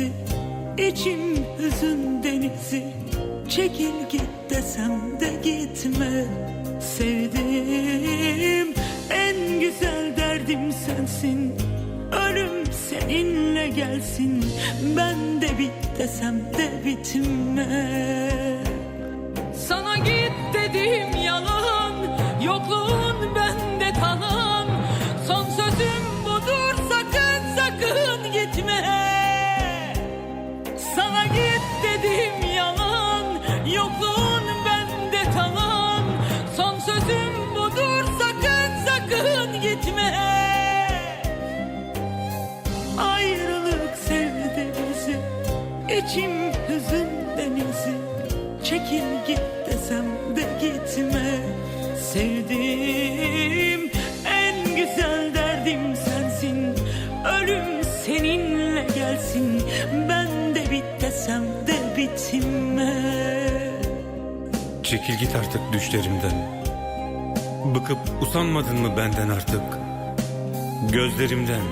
denizi içim hüzün denizi. Çekil git desem de gitme Sevdim en güzel derdim sensin. Ölüm seninle gelsin Ben de bit desem de bitme. Sana git dediğim yalan Yokluğun İçim hüzün denizi Çekil git desem de gitme Sevdim en güzel derdim sensin Ölüm seninle gelsin Ben de bit desem de bitme Çekil git artık düşlerimden. Bıkıp usanmadın mı benden artık? Gözlerimden,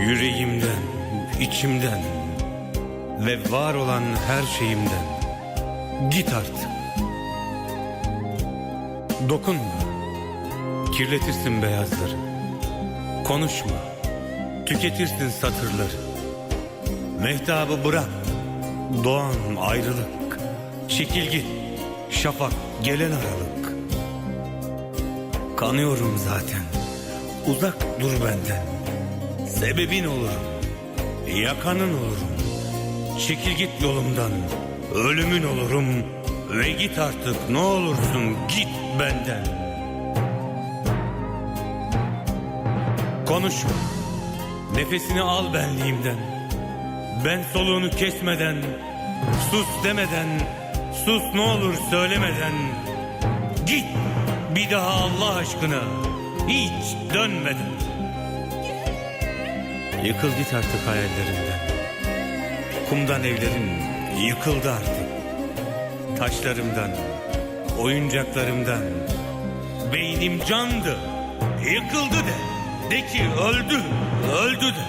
yüreğimden, içimden ve var olan her şeyimden. Git artık. Dokunma. Kirletirsin beyazları. Konuşma. Tüketirsin satırları. Mehtabı bırak. Doğan ayrılık. Çekil git. Şafak gelen aralık. Kanıyorum zaten. Uzak dur benden. Sebebin olurum. Yakanın olurum. Çekil git yolumdan. Ölümün olurum. Ve git artık ne olursun git benden. Konuşma. Nefesini al benliğimden. Ben soluğunu kesmeden, sus demeden, sus ne olur söylemeden. Git bir daha Allah aşkına hiç dönmeden. Yıkıl git artık hayallerimden. Kumdan evlerim yıkıldı artık. Taşlarımdan, oyuncaklarımdan. Beynim candı, yıkıldı de. De ki öldü, öldü de.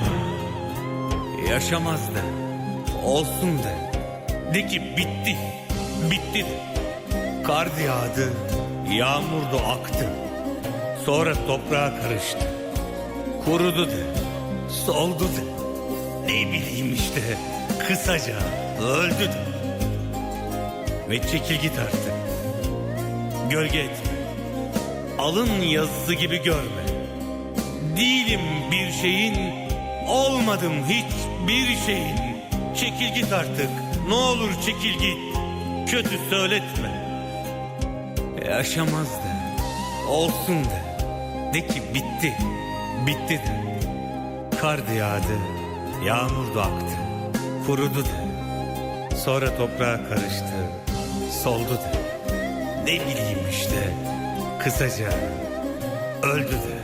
Yaşamaz de, olsun de. De ki bitti, bitti de. Kar yağdı, yağmur da aktı. Sonra toprağa karıştı. Kurudu de, soldu de. Ne bileyim işte, kısaca öldü de. Ve çekil git artık. Gölge etme. Alın yazısı gibi görme. Değilim bir şeyin, olmadım hiçbir şeyin. Çekil git artık, ne olur çekil git. Kötü söyletme. Yaşamaz de, olsun de. De ki bitti, bitti de. Kar da yağdı, yağmur da aktı. Kurudu de. Sonra toprağa karıştı, soldu de. Ne bileyim işte, kısaca öldü de.